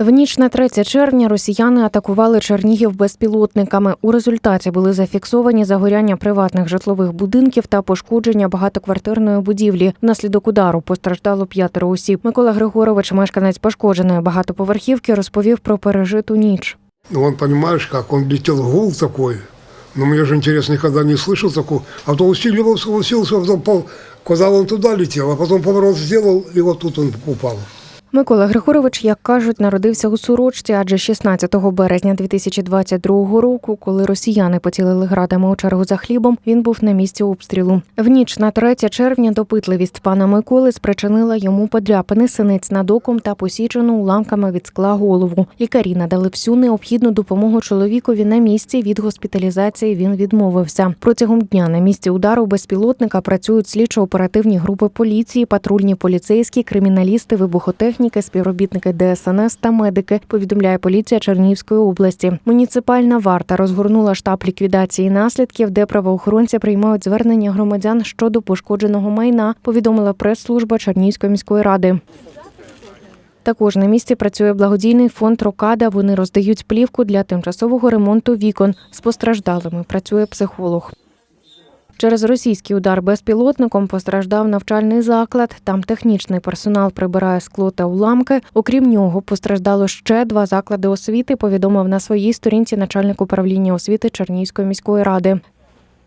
В ніч на 3 червня росіяни атакували Чернігів безпілотниками. У результаті були зафіксовані загоряння приватних житлових будинків та пошкодження багатоквартирної будівлі. Внаслідок удару постраждало п'ятеро осіб. Микола Григорович, мешканець пошкодженої багатоповерхівки, розповів про пережиту ніч. Ну, он, понимаешь, как он летел гул такой. Но мне же интересно, никогда не слышал такого. А то усиливался, усиливался, а потом пол, куда он туда летел, а потом поворот сделал, и вот тут он упал. Микола Григорович, як кажуть, народився у Сурочці, адже 16 березня 2022 року, коли росіяни поцілили градами у чергу за хлібом, він був на місці обстрілу. В ніч на 3 червня допитливість пана Миколи спричинила йому подряпини, синець над оком та посічену уламками від скла голову. Лікарі надали всю необхідну допомогу чоловікові на місці. Від госпіталізації він відмовився. Протягом дня на місці удару безпілотника працюють слідчо-оперативні групи поліції, патрульні поліцейські, криміналісти, вибухотехніки, співробітники ДСНС та медики. Повідомляє поліція Чернігівської області. Муніципальна варта розгорнула штаб ліквідації наслідків, де правоохоронці приймають звернення громадян щодо пошкодженого майна. Повідомила прес-служба Чернігівської міської ради. Також на місці працює благодійний фонд Рокада. Вони роздають плівку для тимчасового ремонту вікон. З постраждалими працює психолог. Через російський удар безпілотником постраждав навчальний заклад. Там технічний персонал прибирає скло та уламки. Окрім нього, постраждало ще два заклади освіти. Повідомив на своїй сторінці начальник управління освіти Чернігівської міської ради.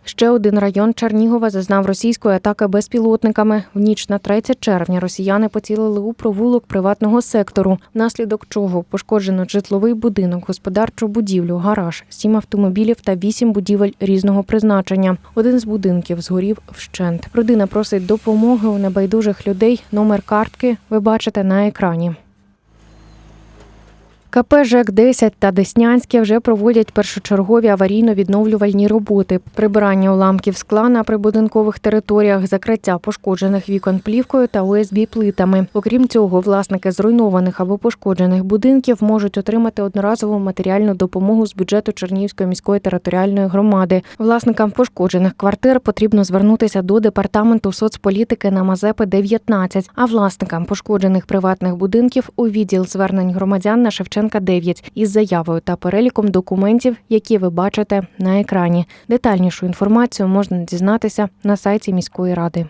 Ще один район Чернігова зазнав російської атаки безпілотниками. В ніч на 3 червня росіяни поцілили у провулок приватного сектору, внаслідок чого пошкоджено житловий будинок, господарчу будівлю, гараж, сім автомобілів та вісім будівель різного призначення. Один з будинків згорів вщент. Родина просить допомоги у небайдужих людей. Номер картки ви бачите на екрані. КП ЖЕК-10 та Деснянське вже проводять першочергові аварійно-відновлювальні роботи, прибирання уламків скла на прибудинкових територіях, закриття пошкоджених вікон плівкою та ОСБ плитами. Окрім цього, власники зруйнованих або пошкоджених будинків можуть отримати одноразову матеріальну допомогу з бюджету Чернігівської міської територіальної громади. Власникам пошкоджених квартир потрібно звернутися до департаменту соцполітики на Мазепи 19, а власникам пошкоджених приватних будинків у відділ звернень громадян на Шевченка 9 із заявою та переліком документів, які ви бачите на екрані. Детальнішу інформацію можна дізнатися на сайті міської ради.